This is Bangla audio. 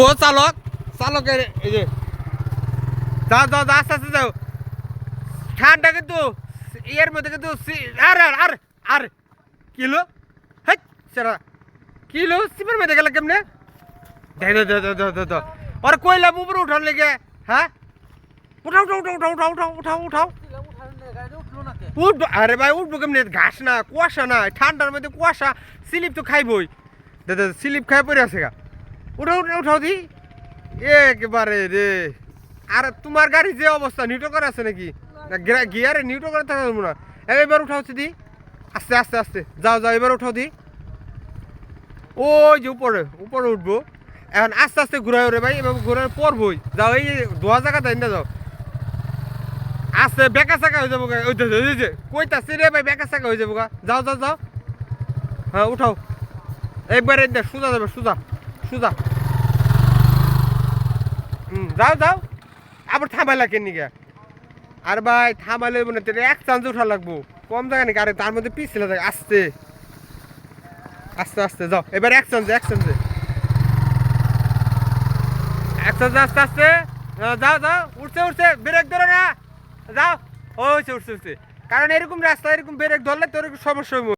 বো চালক, চালকের এই যে যাও যাও যাও আস্তে আস্তে যাও। ঠান্ডা কিন্তু এর মধ্যে কিন্তু আর আর আর কিলো? সেরা। কিলো মধ্যে গেল কেমনে? কইলাম উপরে উঠার লেগে? হ্যাঁ? উঠাও উঠাও উঠাও উঠাও উঠাও উঠাও উঠাও। উঠ, আরে ভাই, উঠবো কেমনে? ঘাস না, কুয়াশা না ঠান্ডার মধ্যে কুয়াশা, স্লিপ তো খাইবই। দাদা স্লিপ খাই পড়ে আছে গা। উঠাও উঠাও দি। একেবারে রে। আর, তোমার গাড়ি যে অবস্থা নিউটো করা আছে নাকি? গিয়ারে নিউটো করে থাকা যাব না। এবার উঠাও দি। আস্তে আস্তে আস্তে। যাও যাও, এবার উঠাও দি। ওই যে উপরে উপরে উঠবো। এখন আস্তে আস্তে ঘুরাই রে ভাই এবার ঘুরাই পড়বই যাও, এই দোয়া জায়গা তাই না যাও। আস্তে, বেকা চাকা হয়ে যাব ওই যে কইতাছি রে ভাই, বেকা চাকা হয়ে যাব। যাও যাও যাও। হ্যাঁ উঠাও। একবারে সোজা যাবে, সোজা। সোজা হুম যাও যাও। আবার থামাইলা কেন নিকে আর ভাই, থামাইলে মনে হচ্ছে এক চান্স উঠা লাগবো। কম জায়গা নাকি? আরে তার মধ্যে পিছলে থাকে। আস্তে। আস্তে আস্তে, যাও। এবার এক চান্সে এক চান্সে। এক চান্সে, আস্তে আস্তে। যাও যাও। উঠছে উঠছে। ব্রেক ধরো না। যাও। ও উঠছে উঠছে উঠছে। কারণ এরকম রাস্তা, এরকম ব্রেক ধরলে তোর সমস্যা